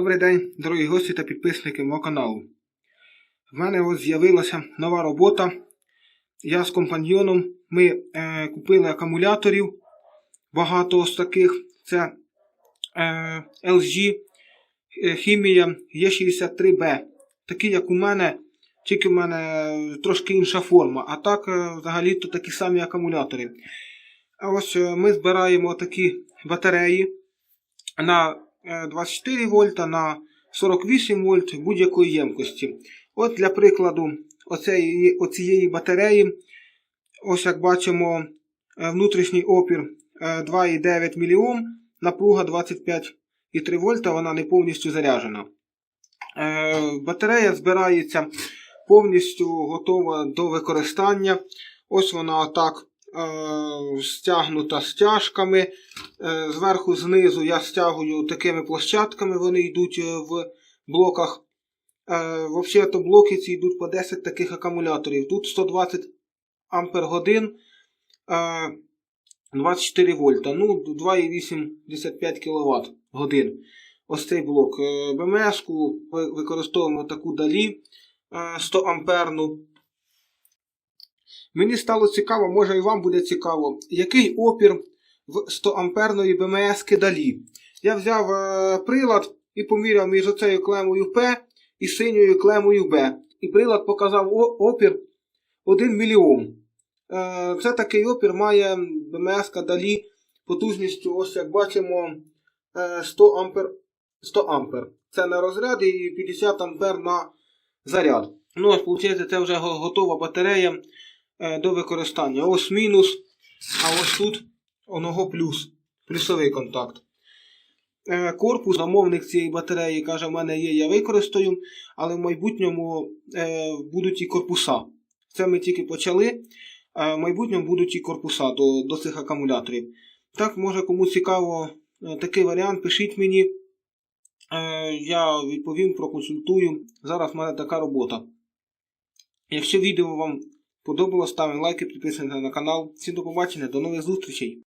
Добрий день, дорогі гості та підписники мого каналу. В мене ось з'явилася нова робота. Я з компаньйоном. Ми е, купили акумуляторів. Багато ось таких. Це е, LG е, Хімія Е63B. Такі, як у мене, тільки в мене трошки інша форма. А так, е, взагалі-то такі самі акумулятори. А ось е, ми збираємо такі батареї на е, 24 вольта, на 48 вольт будь-якої ємкості. От для прикладу оцеї, оцієї батареї, ось як бачимо, е, внутрішній опір е, 2,9 мОм, напруга 25,3 вольта, вона не повністю заряджена. Е, Батарея збирається повністю готова до використання. Ось вона отак е, стягнута стяжками. Е, Зверху знизу я стягую такими площадками, вони йдуть е, в блоках. Е, Взагалі, то блоки ці йдуть по 10 таких акумуляторів. Тут 120 ампер годин, е, 24 вольта. Ну, 2,85 кВт годин. Ось цей блок. БМС-ку використовуємо таку далі е, 100 амперну. Мені стало цікаво, може і вам буде цікаво, який опір в 100 амперної БМС далі. Я взяв е, прилад і поміряв між оцею клемою П і синьою клемою Б. І прилад показав опір 1 мільйон. Е, це такий опір має БМС далі потужністю, ось як бачимо, е, 100 ампер. 100 ампер. Це на розряд і 50 ампер на заряд. Ну, ось, виходить, це вже готова батарея е, до використання. Ось мінус, а ось тут оного плюс. Плюсовий контакт. Е, Корпус, замовник цієї батареї каже, в мене є, я використаю, але в майбутньому е, будуть і корпуса. Це ми тільки почали. а В майбутньому будуть і корпуса до, до цих акумуляторів. Так, може кому цікаво е, такий варіант, пишіть мені. Е, Я відповім, проконсультую. Зараз в мене така робота. Якщо відео вам подобалось, ставимо лайки, підписуйтесь на канал. Всім до побачення, до нових зустрічей!